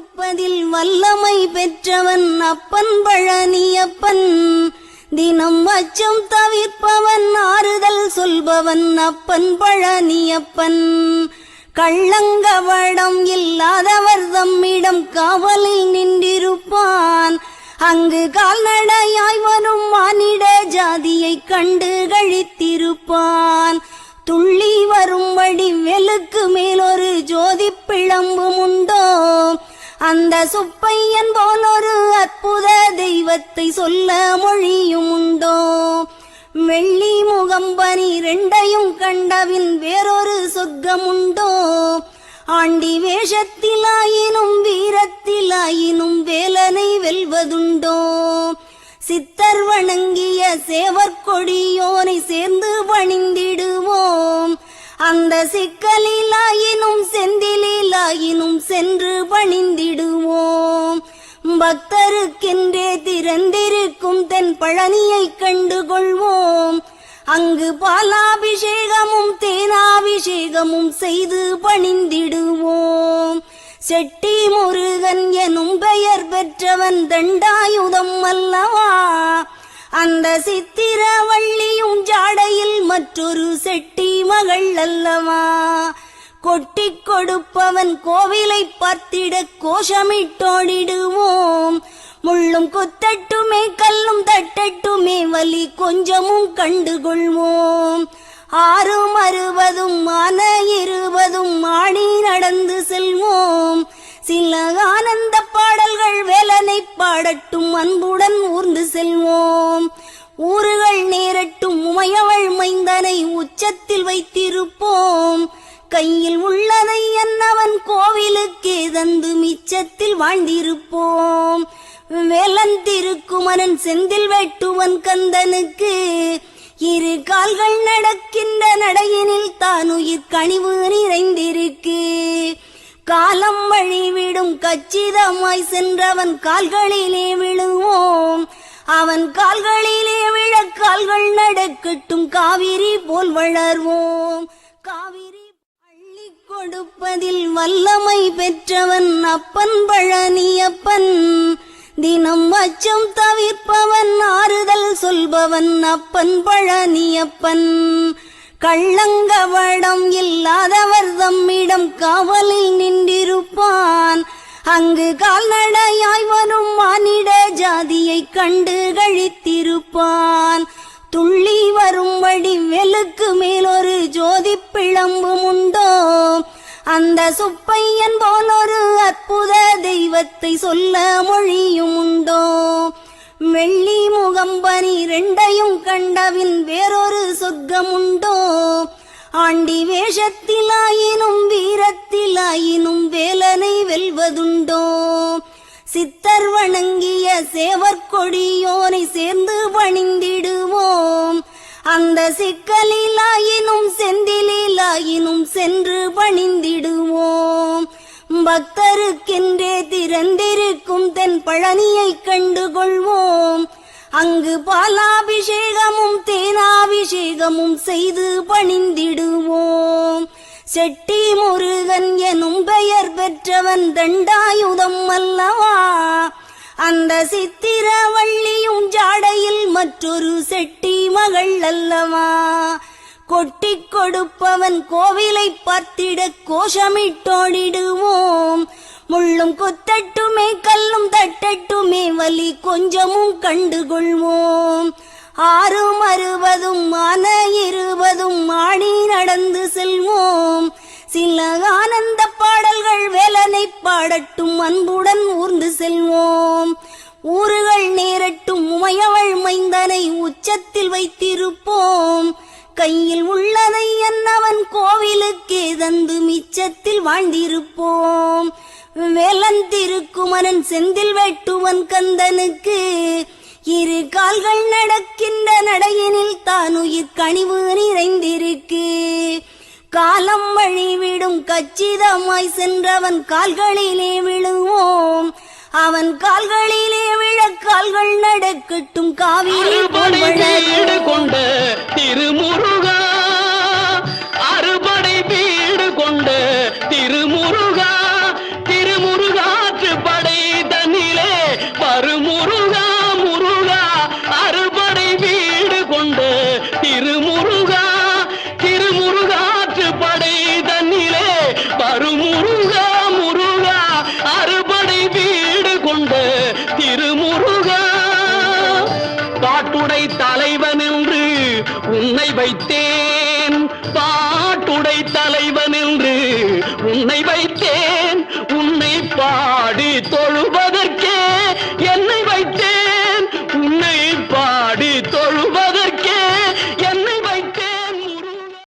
கொடுப்பதில் வல்லமை பெற்றவன் அப்பன் பழனியப்பன். தினம் அச்சம் தவிர்ப்பவன் ஆறுதல் சொல்பவன் அப்பன் பழனியப்பன். கள்ளங்கவடம் இல்லாதவர் தம்மிடம் காவலில் நின்றிருப்பான். அங்கு கால்நடையாய் வரும் மானிட ஜாதியை கண்டு கழித்திருப்பான். துள்ளி வரும்படி வெளுக்கு மேலொரு ஜோதி பிளம்பும் உண்டோ? அந்த சுப்பையன் போல் ஒரு அற்புத தெய்வத்தை சொல்ல மொழியும் உண்டோ? வெள்ளி முகம் பனிரெண்டையும் கண்டவின் வேறொரு சொர்க்கம் உண்டோ? ஆண்டி வேஷத்திலாயினும் வீரத்திலாயினும் வேலனை வெல்வதுண்டோ? சித்தர் வணங்கிய சேவற்கொடியோனை சேர்ந்து அந்த சிக்கலிலாயினும் செந்திலாயினும் சென்று பணிந்திடுவோம். பக்தருக்கென்றே திறந்திருக்கும் தென் பழனியை கண்டுகொள்வோம். அங்கு பாலாபிஷேகமும் தேனாபிஷேகமும் செய்து பணிந்திடுவோம். செட்டி முருகன் எனும் பெயர் பெற்றவன் தண்டாயுதம் அல்லவா? அந்த சித்திரவள்ளியும் ஜாடையில் மற்றொரு செட்டி மகள் அல்லவா? கொட்டிக் கொடுப்பவன் கோவிலை பார்த்திட கோஷமிட்டோடிடுவோம். முள்ளும் குத்தட்டுமே கல்லும் தட்டட்டுமே வலி கொஞ்சமும் கண்டுகொள்வோம். ஆறும் அறுபதும் மன இருபதும் ஆடி நடந்து செல்வோம். சில ஆனந்த பாடல்கள் வேலனை பாடட்டும் அன்புடன் ஊர்ந்து செல்வோம். ஊறுகள் நேரட்டும் உமையவள் மைந்தனை உச்சத்தில் வைத்திருப்போம். கையில் உள்ளதை என்னவன் கோவிலுக்கே தந்து மிச்சத்தில் வாழ்ந்திருப்போம். வேலன் திருக்குமரன் செந்தில் வெட்டுவன் கந்தனுக்கு இரு கால்கள் நடக்கின்ற நடையினில் தான் உயிர் கனிவு நிறைந்திருக்கு. காலம் வழிவிடும் கச்சிதமாய் சென்றவன் கால்களிலே விழுவோம். அவன் கால்களிலே கால்கள் நடக்கட்டும் காவிரி போல் வளர்வோம். காவிரி பள்ளி கொடுப்பதில் வல்லமை பெற்றவன் அப்பன் பழனியப்பன் தினம் அச்சம் தவிர்ப்பவன் ஆறுதல் சொல்பவன் அப்பன் பழனியப்பன் கள்ளங்கவடம் இல்லாதவர் தம்மிடம் காவலில் நின்றிருப்பான். அங்கு கால்நடையாய் வரும் மானிட ஜாதியை கண்டு கழித்திருப்பான் துள்ளி வரும்படி வெளுக்கு மேலொரு ஜோதி பிளம்பும் உண்டோ அந்த சுப்பையன் போல் ஒரு அற்புத தெய்வத்தை சொல்ல மொழியும் உண்டோ வெள்ளி முகம்பனி ரெண்டையும் கண்டவின் வேறொரு சொர்க்கம் உண்டோ ஆண்டி வேஷத்திலாயினும் வீரத்திலாயினும் வேலனை வெல்வதுண்டோ. சித்தர் வணங்கிய சேவற்கொடியோனை சேர்ந்து பணிந்திடுவோம் அந்த சிக்கலிலாயினும் செந்திலாயினும் சென்று பணிந்திடுவோம் பக்தருக்கென்றே திறந்திருக்கும் தென் பழனியை கண்டுகொள்வோம். அங்கு பாலாபிஷேகமும் தேனாபிஷேகமும் செய்து பணிந்திடுவோம் செட்டி முருகன் எனும் பெற்றவன் தண்டாயுதம் அல்லவா? அந்த சித்திரவள்ளியும் ஜாடையில் மற்றொரு செட்டி மகள் அல்லவா? கொட்டி கொடுப்பவன் கோவிலை பார்த்திட கோஷமிட்டோடிடுவோம். முள்ளும் குத்தட்டுமே கல்லும் தட்டட்டுமே வலி கொஞ்சமும் கண்டுகொள்வோம். ஆறும் அறுபதும் மன இருபதும் மாடி நடந்து செல்வோம். சில ஆனந்த பாடல்கள் வேலனை பாடட்டும் அன்புடன் ஊர்ந்து செல்வோம். ஊறுகள் நேரட்டும் உமையவள் மைந்தனை உச்சத்தில் வைத்திருப்போம். கையில் உள்ளதை என்னவன் கோவிலுக்கே தந்து மிச்சத்தில் வாழ்ந்திருப்போம். வேலன் திருக்குமரன் செந்தில் வெட்டுவன் கந்தனுக்கு இரு கால்கள் நடக்கின்ற நடையினில் தான் உயிர் கனிவு நிறைந்திருக்கு. காலம் வழிவிடும் கச்சிதமாய் சென்றவன் கால்களிலே விழுவோம். அவன் கால்களிலே விழ கால்கள் நடக்கட்டும் காவிரி கொண்ட திருமுருகா. உன்னை தலைவன் என்று உன்னை வைத்தேன். பாட்டுடை தலைவன் என்று உன்னை வைத்தேன்.